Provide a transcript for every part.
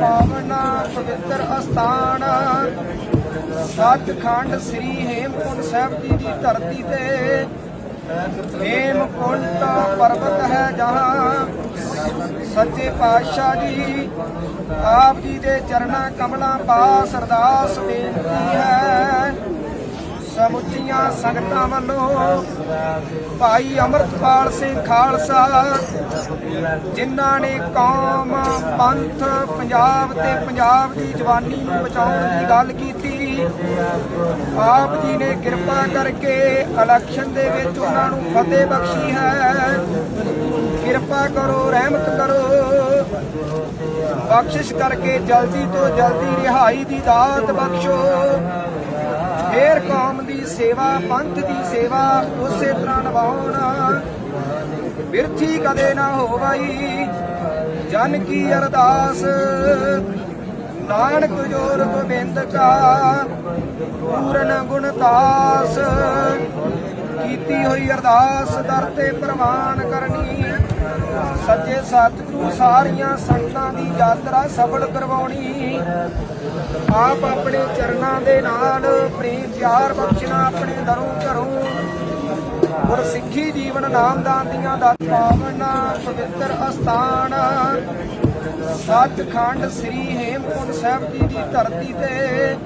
ਪਾਵਨ ਪਵਿੱਤਰ ਅਸਥਾਨ। ਸੱਚਖੰਡ ਸ੍ਰੀ ਹੇਮਕੁੰਟ ਸਾਹਿਬ ਜੀ ਦੀ ਧਰਤੀ ਤੇ। ਹੇਮਕੁੰਟ ਪਰਬਤ ਹੈ ਜਹਾਂ ਸੱਚੇ ਪਾਤਸ਼ਾਹ ਜੀ। ਆਪ ਜੀ ਦੇ ਚਰਨਾਂ ਕਮਲਾਂ ਪਾਸ ਅਰਦਾਸ ਬੇਨਤੀ ਹੈ। ਸਮੁੱਚੀਆਂ ਸੰਗਤਾਂ ਵੱਲੋਂ ਭਾਈ ਅਮਰਤਪਾਲ ਸਿੰਘ ਖਾਲਸਾ, ਜਿਨ੍ਹਾਂ ਨੇ ਕੌਮ, ਪੰਥ, ਪੰਜਾਬ ਤੇ ਪੰਜਾਬ ਦੀ ਜਵਾਨੀ ਨੂੰ ਬਚਾਉਣ ਦੀ ਗੱਲ ਕੀਤੀ। ਆਪ ਜੀ ਨੇ ਕਿਰਪਾ ਕਰਕੇ ਇਲੈਕਸ਼ਨ ਦੇ ਵਿੱਚ ਉਹਨਾਂ ਨੂੰ ਫਤਿਹ ਬਖਸ਼ੀ ਹੈ। ਕਿਰਪਾ ਕਰੋ, ਰਹਿਮਤ ਕਰੋ। ਬਖਸ਼ਿਸ਼ ਕਰਕੇ ਜਲਦੀ ਤੋਂ ਜਲਦੀ ਰਿਹਾਈ ਦੀ ਦਾਤ ਬਖਸ਼ੋ। ਫੇਰ ਕੌਮ ਦੀ ਸੇਵਾ, ਪੰਥ ਦੀ ਸੇਵਾ, ਉਸੇ ਤਰ੍ਹਾਂ ਨਿਭਾਉਣ। ਬਿਰਥੀ ਕਦੇ ਨਾ ਹੋਵਈ, ਜਨ ਕੀ ਅਰਦਾਸ? ਨਾਨਕ ਜੋਰ ਗੋਬਿੰਦ ਕਾ, ਪੂਰਨ ਗੁਣਤਾਸ ਕੀਤੀ ਹੋਈ ਅਰਦਾਸ ਦਰ ਤੇ ਪ੍ਰਵਾਨ ਕਰਨੀ। ਸੱਚੇ ਸਤਿਗੁਰੂ ਸਾਰੀਆਂ ਸੰਗਤਾਂ ਦੀ ਯਾਤਰਾ ਸਫਲ ਕਰਵਾਉਣੀ। ਆਪ ਆਪਣੇ ਚਰਨਾਂ ਦੇ ਨਾਲ ਪ੍ਰੇਮ ਪਿਆਰ ਬਖਸ਼ਣਾ ਆਪਣੇ ਦਰੋਂ ਘਰੋਂ। ਗੁਰ ਸਿੱਖੀ ਜੀਵਨ ਨਾਮਦਾਨ ਦੀਆਂ ਦਾ ਪਾਵਨ, ਪਵਿੱਤਰ ਅਸਥਾਨ। ਸੱਚਖੰਡ ਸ੍ਰੀ ਹੇਮਕੁੰਟ ਸਾਹਿਬ ਜੀ ਦੀ ਧਰਤੀ ਤੇ।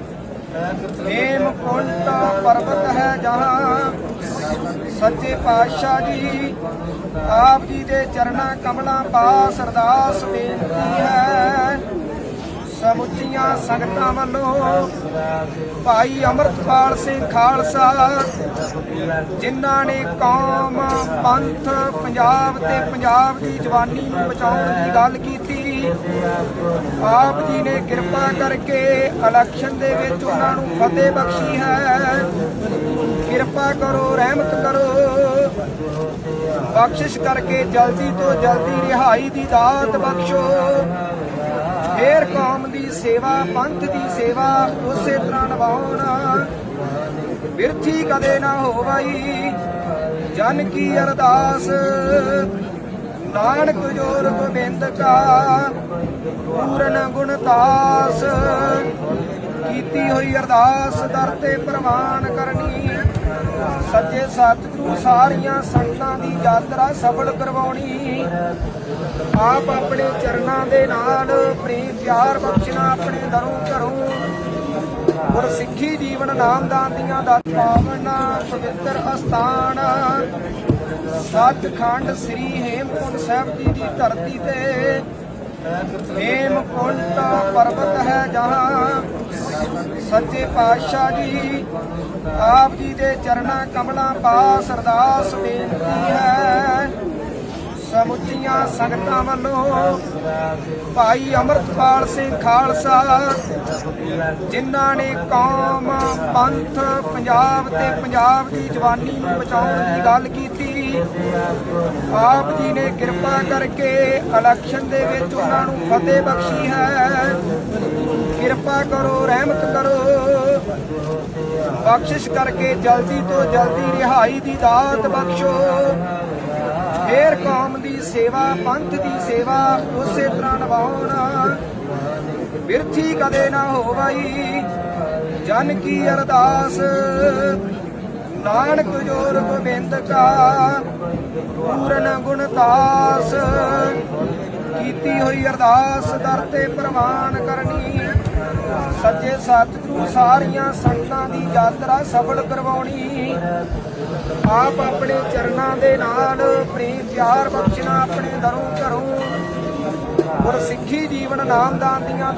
ਹੇਮਕੁੰਟ ਪਰਬਤ ਹੈ ਜਹਾਂ ਸੱਚੇ ਪਾਤਸ਼ਾਹ ਜੀ, ਆਪ ਜੀ ਦੇ ਚਰਨਾਂ ਕਮਲਾਂ ਪਾਸ ਅਰਦਾਸ ਬੇਨਤੀ ਹੈ। ਸਮੁੱਚੀਆਂ ਸੰਗਤਾਂ ਵੱਲੋਂ ਭਾਈ ਅਮਰਤਪਾਲ ਸਿੰਘ ਖਾਲਸਾ, ਜਿਨ੍ਹਾਂ ਨੇ ਕੌਮ, ਪੰਥ, ਪੰਜਾਬ ਤੇ ਪੰਜਾਬ ਦੀ ਜਵਾਨੀ ਨੂੰ ਬਚਾਉਣ ਦੀ ਗੱਲ ਕੀਤੀ ਆਪ ਜੀ ਨੇ ਕਿਰਪਾ ਕਰਕੇ ਇਲੈਕਸ਼ਨ ਦੇ ਵਿੱਚ ਉਹਨਾਂ ਨੂੰ ਫਤਿਹ ਬਖਸ਼ੀ ਹੈ। ਕਿਰਪਾ ਕਰੋ, ਰਹਿਮਤ ਕਰੋ। ਬਖਸ਼ਿਸ਼ ਕਰਕੇ ਜਲਦੀ ਤੋਂ ਜਲਦੀ ਰਿਹਾਈ ਦੀ ਦਾਤ ਬਖਸ਼ੋ। ਫੇਰ ਕੌਮ ਦੀ ਸੇਵਾ, ਪੰਥ ਦੀ ਸੇਵਾ ਉਸੇ ਤਰ੍ਹਾਂ ਨਿਭਾਉਣ। ਵਿਰਥੀ ਕਦੇ ਨਾ ਹੋਵਈ, ਜਨ ਕੀ ਅਰਦਾਸ। ਨਾਨਕ ਜੋਰ ਗੋਬਿੰਦ ਕਾ, ਪੂਰਨ ਗੁਣਤਾਸ ਕੀਤੀ ਹੋਈ ਅਰਦਾਸ ਦਰ ਤੇ ਪ੍ਰਵਾਨ ਕਰਨੀ। ਸੱਚੇ ਸਤਿਗੁਰੂ ਸਾਰੀਆਂ ਸੰਗਤਾਂ ਦੀ ਯਾਤਰਾ ਸਫਲ ਕਰਵਾਉਣੀ। ਆਪ ਆਪਣੇ ਚਰਨਾਂ ਦੇ ਨਾਲ ਪ੍ਰੇਮ ਪਿਆਰ ਬਖਸ਼ਣਾ ਆਪਣੇ ਦਰੋਂ ਘਰੋਂ। ਗੁਰ ਸਿੱਖੀ ਜੀਵਨ ਨਾਮਦਾਨ ਦੀਆਂ ਦਾ ਪਾਵਨ, ਪਵਿੱਤਰ ਅਸਥਾਨ। ਸੱਚਖੰਡ ਸ੍ਰੀ ਹੇਮਕੁੰਟ ਸਾਹਿਬ ਜੀ ਦੀ ਧਰਤੀ ਤੇ। ਹੇਮਕੁੰਟ ਪਰਬਤ ਹੈ ਜਹਾਂ। ਸੱਚੇ ਪਾਤਸ਼ਾਹ ਜੀ, ਆਪ ਜੀ ਦੇ ਚਰਨਾਂ ਕਮਲਾਂ ਪਾਸ ਅਰਦਾਸ ਬੇਨਤੀ ਹੈ। ਸਮੁੱਚੀਆਂ ਸੰਗਤਾਂ ਵੱਲੋਂ ਭਾਈ ਅਮਰਤਪਾਲ ਸਿੰਘ ਖਾਲਸਾ, ਜਿਨ੍ਹਾਂ ਨੇ ਕੌਮ, ਪੰਥ, ਪੰਜਾਬ ਤੇ ਪੰਜਾਬ ਦੀ ਜਵਾਨੀ ਨੂੰ ਬਚਾਉਣ ਦੀ ਗੱਲ ਕੀਤੀ। ਆਪ ਜੀ ਨੇ ਕਿਰਪਾ ਕਰਕੇ ਇਲੈਕਸ਼ਨ ਦੇ ਵਿੱਚ ਉਹਨਾਂ ਨੂੰ ਫਤਿਹ ਬਖਸ਼ੀ ਹੈ। ਕਿਰਪਾ ਕਰੋ, ਰਹਿਮਤ ਕਰੋ। ਬਖਸ਼ਿਸ਼ ਕਰਕੇ ਜਲਦੀ ਤੋਂ ਜਲਦੀ ਰਿਹਾਈ ਦੀ ਦਾਤ ਬਖਸ਼ੋ। ਫੇਰ ਕੌਮ ਦੀ ਸੇਵਾ, ਪੰਥ ਦੀ ਸੇਵਾ ਉਸੇ ਤਰ੍ਹਾਂ ਨਿਭਾਉਣ। ਬਿਰਥੀ ਕਦੇ ਨਾ ਹੋਵਈ, ਜਨ ਕੀ ਅਰਦਾਸ। ਨਾਨਕ ਜੋਰ ਗੋਬਿੰਦ ਕਾ, ਪੂਰਨ ਗੁਣਤਾਸ ਕੀਤੀ ਹੋਈ ਅਰਦਾਸ ਦਰ ਤੇ ਪ੍ਰਵਾਨ ਕਰਨੀ। ਸੱਚੇ ਸਤਿਗੁਰੂ ਸਾਰੀਆਂ ਸੰਗਤਾਂ ਦੀ ਯਾਤਰਾ ਸਫਲ ਕਰਵਾਉਣੀ। ਆਪ ਆਪਣੇ ਚਰਨਾਂ ਦੇ ਨਾਲ ਪ੍ਰੇਮ ਪਿਆਰ ਬਖਸ਼ਣਾ ਆਪਣੇ ਦਰੋਂ ਘਰੋਂ। ਗੁਰ ਸਿੱਖੀ ਜੀਵਨ ਨਾਮਦਾਨ ਦੀਆਂ